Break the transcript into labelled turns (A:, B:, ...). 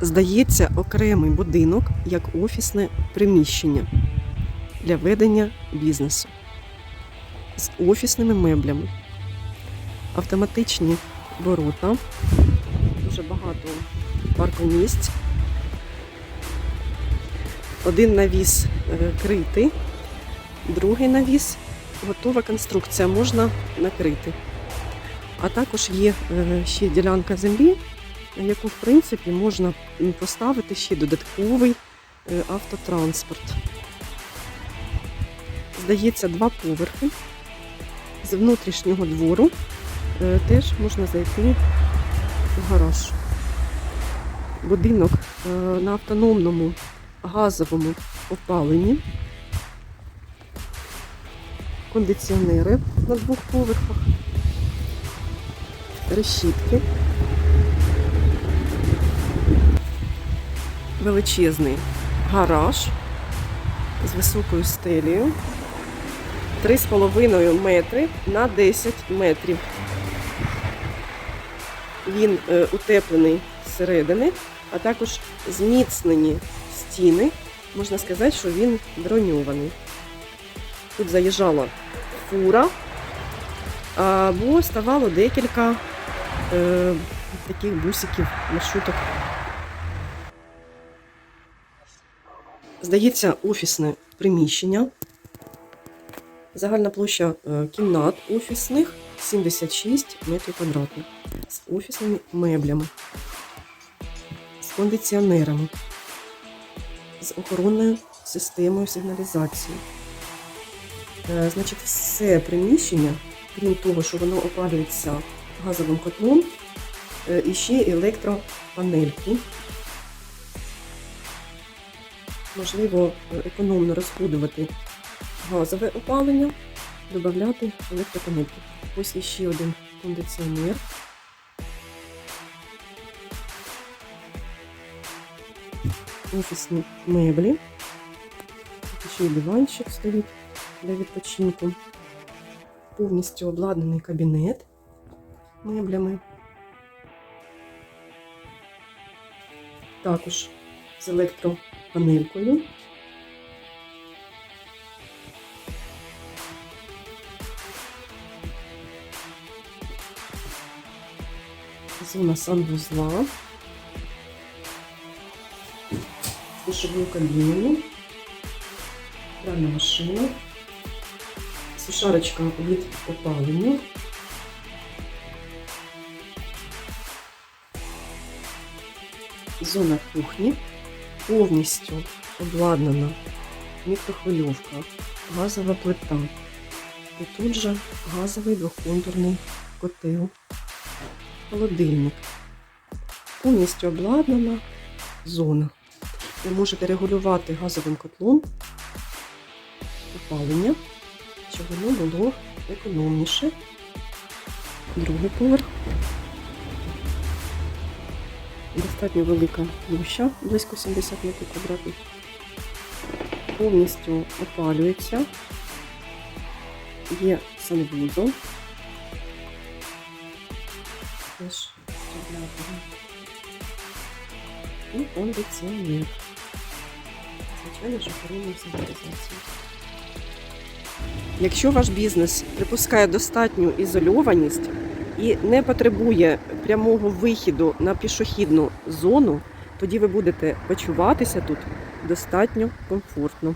A: здається окремий будинок як офісне приміщення для ведення бізнесу з офісними меблями, автоматичні ворота, дуже багато паркомісць. Один навіс е, критий, другий навіс готова конструкція, можна накрити. А також є е, ще ділянка землі, яку в принципі можна поставити ще додатковий е, автотранспорт. Здається, два поверхи. З внутрішнього двору е, теж можна зайти в гараж. Будинок е, на автономному газовому опаленні. Кондиціонери на двох поверхах, решітки. Величезний гараж з високою стелею. 3,5 метри на 10 метрів. Він е, утеплений зсередини, а також зміцнені стіни. Можна сказати, що він броньований. Тут заїжджала фура, або ставало декілька е, таких бусиків, маршруток. Здається, офісне приміщення. Загальна площа е, кімнат офісних 76 метрів квадратних з офісними меблями, з кондиціонерами, з охоронною системою сигналізації. Е, Значить, все приміщення, крім того, що воно опалюється газовим котлом, е, і ще електропанельки. Можливо, економно розходувати газове опалення, додати електропанельки. Ось іще один кондиціонер. Офісні меблі. Ще й диванчик стоїть для відпочинку. Повністю обладнаний кабінет меблями. Також з електропанелькою. Зона санвузла. З душовою кабіною. Пральна машина. Сушарочка від опалення. Зона кухні. Повністю обладнана мікрохвильовка, газова плита. І тут же газовий двохконтурний котел, холодильник. Повністю обладнана зона. Ви можете регулювати газовим котлом опалення, щоб воно було економніше. Другий поверх. Достатньо велика площа, близько 70 метрів квадратних. Повністю опалюється. Є санвузол. Теж. І кондиціонер. Звичайно, що охоронна сигналізація. Якщо ваш бізнес припускає достатню ізольованість і не потребує прямого вихіду на пішохідну зону, тоді ви будете почуватися тут достатньо комфортно.